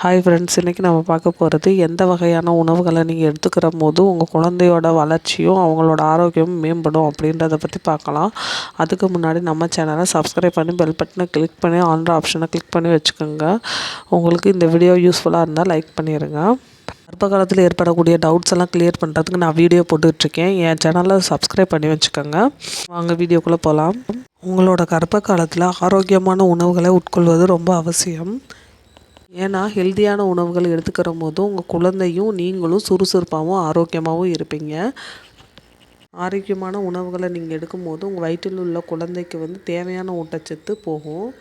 Hi friends இன்றைக்கி நம்ம பார்க்க போகிறது எந்த வகையான உணவுகளை நீங்கள் எடுத்துக்கிற போது உங்கள் குழந்தையோட வளர்ச்சியும் அவங்களோட ஆரோக்கியமும் மேம்படும் அப்படின்றத பற்றி பார்க்கலாம். அதுக்கு முன்னாடி நம்ம சேனலை சப்ஸ்கிரைப் பண்ணி பெல் பட்டனை கிளிக் பண்ணி ஆன்ற ஆப்ஷனை கிளிக் பண்ணி வச்சுக்கோங்க. உங்களுக்கு இந்த வீடியோ யூஸ்ஃபுல்லாக இருந்தால் லைக் பண்ணிடுங்க கர்ப்ப காலத்தில் ஏற்படக்கூடிய டவுட்ஸ் எல்லாம் கிளியர் பண்ணுறதுக்கு நான் வீடியோ போட்டுட்ருக்கேன் என் சேனலை சப்ஸ்கிரைப் பண்ணி வச்சுக்கோங்க. வாங்க வீடியோக்குள்ளே போகலாம் உங்களோட கர்ப்ப காலத்தில் ஆரோக்கியமான உணவுகளை உட்கொள்வது ரொம்ப அவசியம். ஏன்னா ஹெல்த்தியான உணவுகள் எடுத்துக்கிற போது உங்கள் குழந்தையும் நீங்களும் சுறுசுறுப்பாகவும் ஆரோக்கியமாகவும் இருப்பீங்க. ஆரோக்கியமான உணவுகளை நீங்கள் எடுக்கும்போது உங்கள் வயிற்றில் உள்ள குழந்தைக்கு வந்து தேவையான ஊட்டச்சத்து போகும்.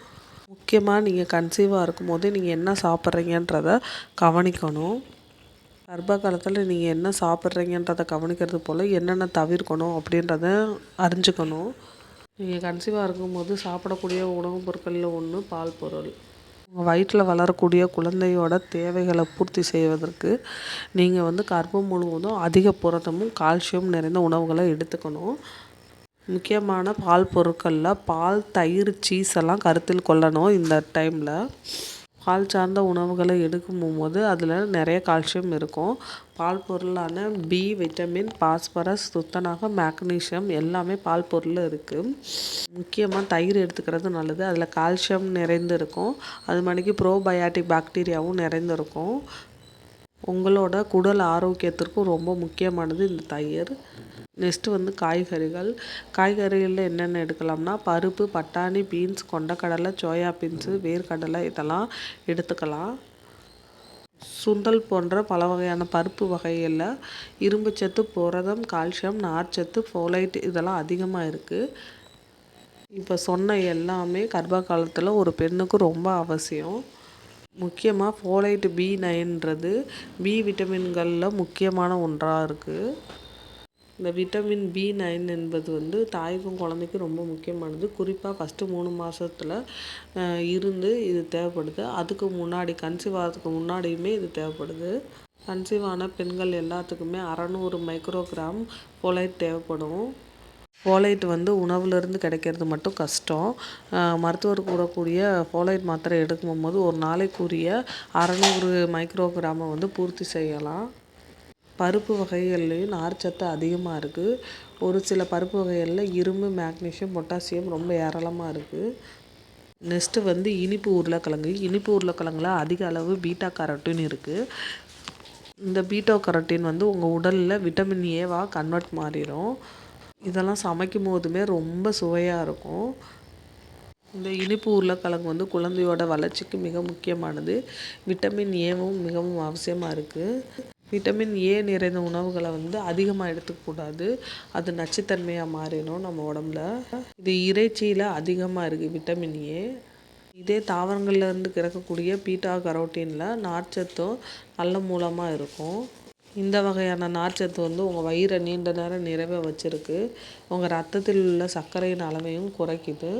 முக்கியமாக நீங்கள் கன்சீவாக இருக்கும்போது நீங்கள் என்ன சாப்பிட்றீங்கன்றத கவனிக்கணும். கர்ப்ப காலத்தில் நீங்கள் என்ன சாப்பிட்றீங்கன்றத கவனிக்கிறது போல் என்னென்ன தவிர்க்கணும் அப்படின்றத அறிஞ்சுக்கணும். நீங்கள் கன்சீவாக இருக்கும்போது சாப்பிடக்கூடிய உணவுப் பொருட்களில் ஒன்று பால் பொருள். உங்கள் வயிற்றில் வளரக்கூடிய குழந்தையோட தேவைகளை பூர்த்தி செய்வதற்கு நீங்கள் வந்து கர்ப்பம் முழுவதும் அதிக புரதமும் கால்சியம் நிறைந்த உணவுகளை எடுத்துக்கணும். முக்கியமான பால் பொருட்களில் பால் தயிர் சீஸ் எல்லாம் கருத்தில் கொள்ளணும் இந்த டைமில் பால் சார்ந்த உணவுகளை எடுக்கும் போது அதில் நிறைய கால்சியம் இருக்கும். பால் பொருளான பி விட்டமின் பாஸ்பரஸ் துத்தநாகம் மேக்னீஷியம் எல்லாமே பால் பொருளில் இருக்குது முக்கியமாக தயிர் எடுத்துக்கிறது நல்லது. அதில் கால்சியம் நிறைந்து இருக்கும் அது மணிக்கு ப்ரோபயாட்டிக் பாக்டீரியாவும் நிறைந்திருக்கும். உங்களோட குடல் ஆரோக்கியத்திற்கும் ரொம்ப முக்கியமானது இந்த தயிர். நெக்ஸ்ட்டு வந்து காய்கறிகள். காய்கறிகளில் என்னென்ன எடுக்கலாம்னா பருப்பு பட்டாணி பீன்ஸ் கொண்டக்கடலை சோயா பீன்ஸு வேர்க்கடலை இதெல்லாம் எடுத்துக்கலாம். சுண்டல் போன்ற பல வகையான பருப்பு வகைகளில் இரும்புச்சத்து புரதம் கால்சியம் நார்ச்சத்து ஃபோலைட் இதெல்லாம் அதிகமாக இருக்குது இப்போ சொன்ன எல்லாமே கர்ப்ப காலத்தில் ஒரு பெண்ணுக்கு ரொம்ப அவசியம். முக்கியமாக ஃபோலைட் பி நைன்றது பி விட்டமின்களில் முக்கியமான ஒன்றாக இருக்குது இந்த விட்டமின் பி நைன் என்பது வந்து தாய்க்கும் குழந்தைக்கும் ரொம்ப முக்கியமானது. குறிப்பாக ஃபஸ்ட்டு மூணு மாதத்துல இருந்து இது தேவைப்படுது. அதுக்கு முன்னாடி கன்சீவ் ஆகிறதுக்கு முன்னாடியுமே இது தேவைப்படுது. கன்சீவ் ஆன பெண்கள் எல்லாத்துக்குமே அறநூறு மைக்ரோகிராம் ஃபோலைட் தேவைப்படும். ஃபோலைட் வந்து உணவுலேருந்து கிடைக்கிறது மட்டும் கஷ்டம். மருத்துவர் கூறக்கூடிய ஃபோலைட் மாத்திரை எடுக்கும் போது ஒரு நாளைக்குரிய அறநூறு மைக்ரோகிராமை வந்து பூர்த்தி செய்யலாம். பருப்பு வகைகள்லேயும் நார்ச்சத்து அதிகமாக இருக்குது ஒரு சில பருப்பு வகைகளில் இரும்பு மேக்னீஷியம் பொட்டாசியம் ரொம்ப ஏராளமாக இருக்குது நெக்ஸ்ட்டு வந்து இனிப்பு உருளைக்கிழங்கு. இனிப்பு உருளைக்கிழங்குல அதிக அளவு பீட்டா கரோட்டின் இருக்குது இந்த பீட்டா கரோட்டின் வந்து உங்கள் உடலில் விட்டமின் ஏவாக கன்வெர்ட் மாறிடும் இதெல்லாம் சமைக்கும் போதுமே ரொம்ப சுவையாக இருக்கும். இந்த இனிப்பு உருளைக்கிழங்கு வந்து குழந்தையோட வளர்ச்சிக்கு மிக முக்கியமானது. விட்டமின் ஏவும் மிகவும் அவசியமாக இருக்குது விட்டமின் ஏ நிறைந்த உணவுகளை வந்து அதிகமாக எடுத்துக்கக்கூடாது அது நச்சுத்தன்மையாக மாறிடும் நம்ம உடம்புல. இது இறைச்சியில் அதிகமாக இருக்குது விட்டமின் ஏ. இதே தாவரங்கள்லேருந்து கிடைக்கக்கூடிய பீட்டா கரோட்டீனில் நார்ச்சத்தும் நல்ல மூலமாக இருக்கும். இந்த வகையான நார்ச்சத்து வந்து உங்கள் வயிறை நீண்ட நேரம் நிறைவே வச்சுருக்கு. உங்கள் ரத்தத்தில் உள்ள சர்க்கரையின் அளவையும் குறைக்குது.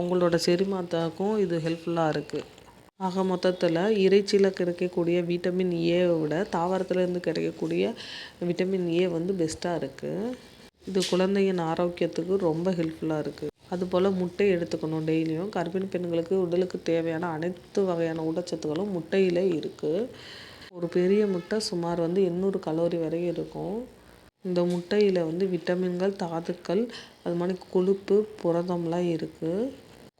உங்களோட செரிமானத்துக்கும் இது ஹெல்ப்ஃபுல்லாக இருக்குது ஆக மொத்தத்தில் இறைச்சியில் கிடைக்கக்கூடிய விட்டமின் ஏவை விட தாவரத்துலேருந்து கிடைக்கக்கூடிய விட்டமின் ஏ வந்து பெஸ்ட்டாக இருக்குது இது குழந்தையின் ஆரோக்கியத்துக்கு ரொம்ப ஹெல்ப்ஃபுல்லாக இருக்குது அதுபோல் முட்டை எடுத்துக்கணும் டெய்லியும். கர்ப்பிணி பெண்களுக்கு உடலுக்கு தேவையான அனைத்து வகையான ஊட்டச்சத்துக்களும் முட்டையில் இருக்குது ஒரு பெரிய முட்டை சுமார் வந்து எண்ணூறு கலோரி வரையும் இருக்கும். இந்த முட்டையில் வந்து விட்டமின்கள் தாதுக்கள் அது மாதிரி கொழுப்பு புரதம்லாம் இருக்குது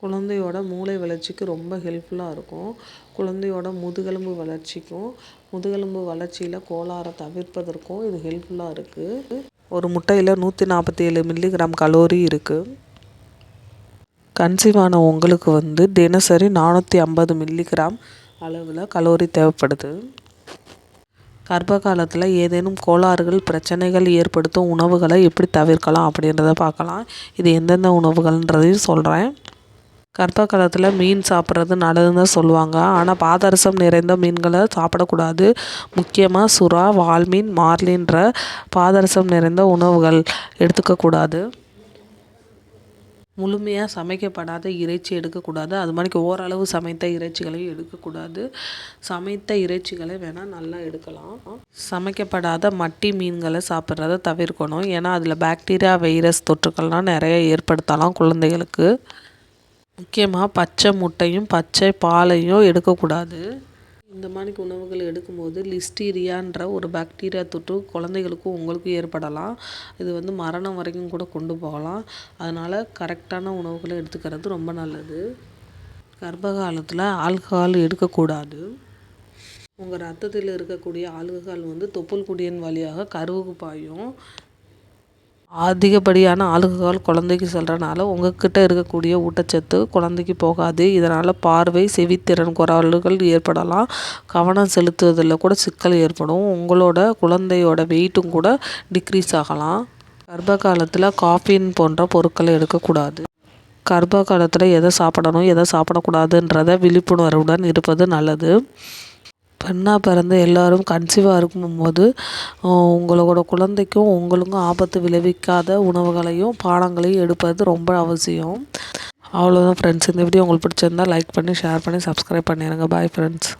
குழந்தையோட மூளை வளர்ச்சிக்கு ரொம்ப ஹெல்ப்ஃபுல்லாக இருக்கும். குழந்தையோட முதுகெலும்பு வளர்ச்சிக்கும் முதுகெலும்பு வளர்ச்சியில் கோளாறை தவிர்ப்பதற்கும் இது ஹெல்ப்ஃபுல்லாக இருக்குது ஒரு முட்டையில் நூற்றி நாற்பத்தி ஏழு மில்லிகிராம் கலோரி இருக்குது கன்சீவான உங்களுக்கு வந்து தினசரி நானூற்றி ஐம்பது மில்லிகிராம் அளவில் கலோரி தேவைப்படுது. கர்ப்ப காலத்தில் ஏதேனும் கோளாறுகள் பிரச்சனைகள் ஏற்படுத்தும் உணவுகளை எப்படி தவிர்க்கலாம் அப்படின்றத பார்க்கலாம். இது எந்தெந்த உணவுகள்ன்றதையும் சொல்கிறேன் கர்ப்ப காலத்தில் மீன் சாப்பிட்றது நல்லதுன்னு தான் சொல்லுவாங்க. ஆனால் பாதரசம் நிறைந்த மீன்களை சாப்பிடக்கூடாது. முக்கியமாக சுறா வால்மீன் மார்லின்ற பாதரசம் நிறைந்த உணவுகள் எடுத்துக்கக்கூடாது. முழுமையாக சமைக்கப்படாத இறைச்சி எடுக்கக்கூடாது. அது மாதிரிக்கு ஓரளவு சமைத்த இறைச்சிகளையும் எடுக்கக்கூடாது. சமைத்த இறைச்சிகளை வேணால் நல்லா எடுக்கலாம். சமைக்கப்படாத மட்டி மீன்களை சாப்பிட்றத தவிர்க்கணும். ஏன்னா அதில் பாக்டீரியா வைரஸ் தொற்றுக்கள்லாம் நிறைய ஏற்படுத்தலாம் குழந்தைகளுக்கு. முக்கியமாக பச்சை முட்டையும் பச்சை பாலையும் எடுக்கக்கூடாது. இந்த மாதிரி உணவுகள் எடுக்கும்போது லிஸ்டீரியான்ற ஒரு பாக்டீரியா தொற்று குழந்தைகளுக்கும் உங்களுக்கும் ஏற்படலாம். இது வந்து மரணம் வரைக்கும் கூட கொண்டு போகலாம். அதனால் கரெக்டான உணவுகளை எடுத்துக்கிறது ரொம்ப நல்லது. கர்ப்ப காலத்தில் ஆல்கஹால் எடுக்கக்கூடாது. உங்கள் ரத்தத்தில் இருக்கக்கூடிய ஆல்கஹால் வந்து தொப்புள் குடியின் வழியாக கருவுக்கு பாயும். அதிகப்படியான ஆல்கஹால் குழந்தைக்கு செல்கிறனால உங்ககிட்ட இருக்கக்கூடிய ஊட்டச்சத்து குழந்தைக்கு போகாது. இதனால் பார்வை செவித்திறன் குறவல்கள் ஏற்படலாம். கவனம் செலுத்துவதில் கூட சிக்கல் ஏற்படும். உங்களோட குழந்தையோட வெயிட்டும் கூட டிக்ரீஸ் ஆகலாம். கர்ப்ப காலத்தில் காஃபின் போன்ற பொருட்களை எடுக்கக்கூடாது. கர்ப்ப காலத்தில் எதை சாப்பிடணும் எதை சாப்பிடக்கூடாதுன்றத விழிப்புணர்வுடன் இருப்பது நல்லது. பெண்ணாக பிறந்த எல்லோரும் கன்சீவாக இருக்கும்போது உங்களோட குழந்தைக்கும் உங்களுக்கும் ஆபத்து விளைவிக்காத உணவுகளையும் பானங்களையும் எடுப்பது ரொம்ப அவசியம். அவ்வளோதான் ஃப்ரெண்ட்ஸ் இந்த வீடியோ உங்களுக்கு பிடிச்சிருந்தா லைக் பண்ணி ஷேர் பண்ணி சப்ஸ்கிரைப் பண்ணிடுங்க பாய் ஃப்ரெண்ட்ஸ்